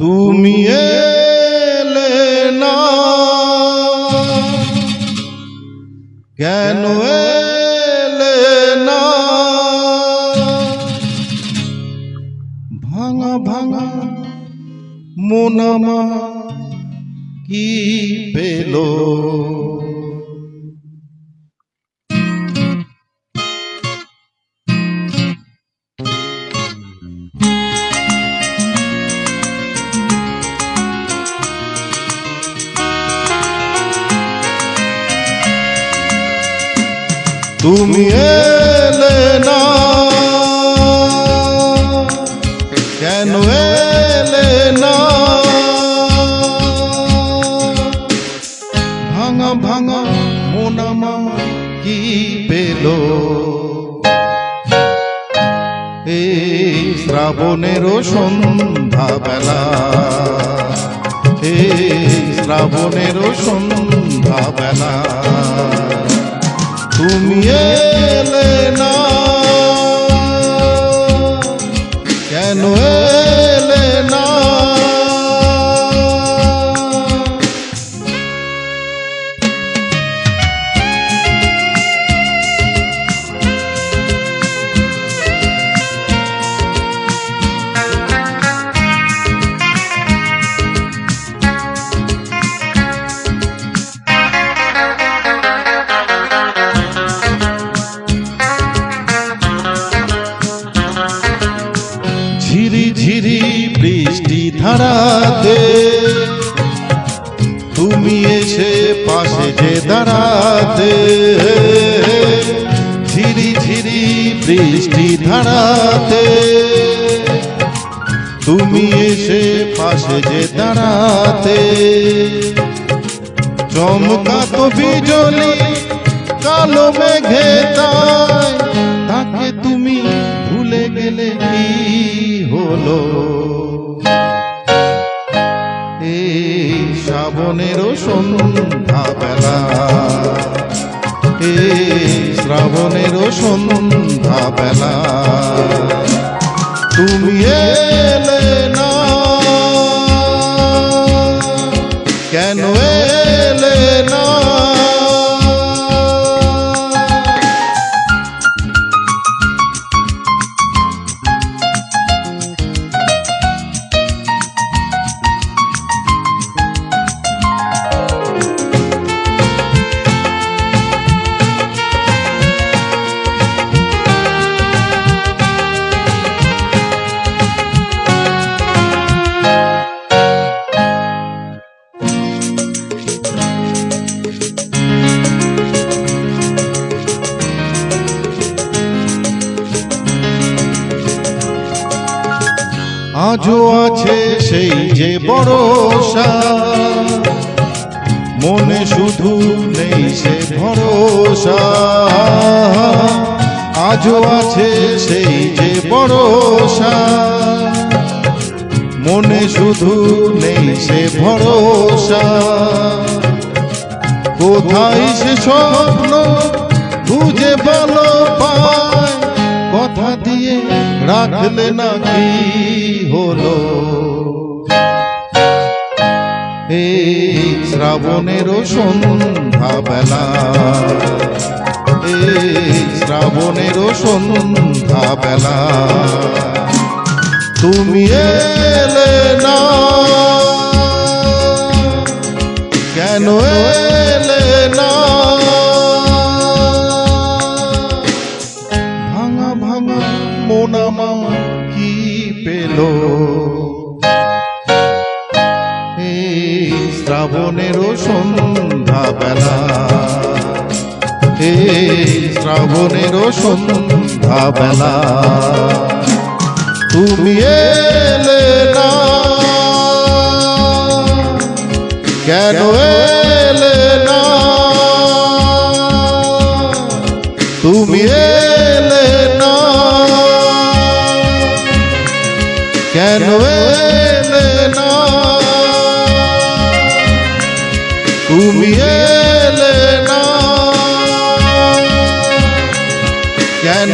তুমি এলে না। কেন এলে না? ভাঙা ভাঙা মনমা কি পেল? তুমি এলে না। কেন এলে না? ভাঙা ভাঙা মোনামা কি পেল? এই সন্ধ্যা বেলা এই সন্ধ্যা বেলা বৃষ্টি ধারাতে তুমি এসে পাশে যে দাঁড়াতে। ঝিরি ঝিরি বৃষ্টি ধারাতে তুমি এসে পাশে যে দাঁড়াতে। চমকাতো বিজলি, কালো মেঘে তাকে তুমি ভুলে গেলে কি হলো? শ্রাবণেরও সন্ধ্যা বেলা এই শ্রাবণেরও সন্ধ্যা আজও আছে সেই যে ভরসা মনে শুধু নেই সে ভরসা। আজও আছে সেই যে ভরসা মনে শুধু নেই সে ভরসা। কোথায় সে স্বপ্ন খুঁজে ভালো পায় কথা দিয়ে রাখলে না শ্রাবণেরও সন্ধ্যা বেলা এই শ্রাবণেরও সন্ধ্যা বেলা তুমি এলে না। কেন এলে না? ভাঙা ভাঙা মোনামা কি পেল? বেলা এই শ্রাবণেরও তুমি এলে না। কেন এলে না? তুমি এলে না। কেন এলে না? তুমি এলে না। কেন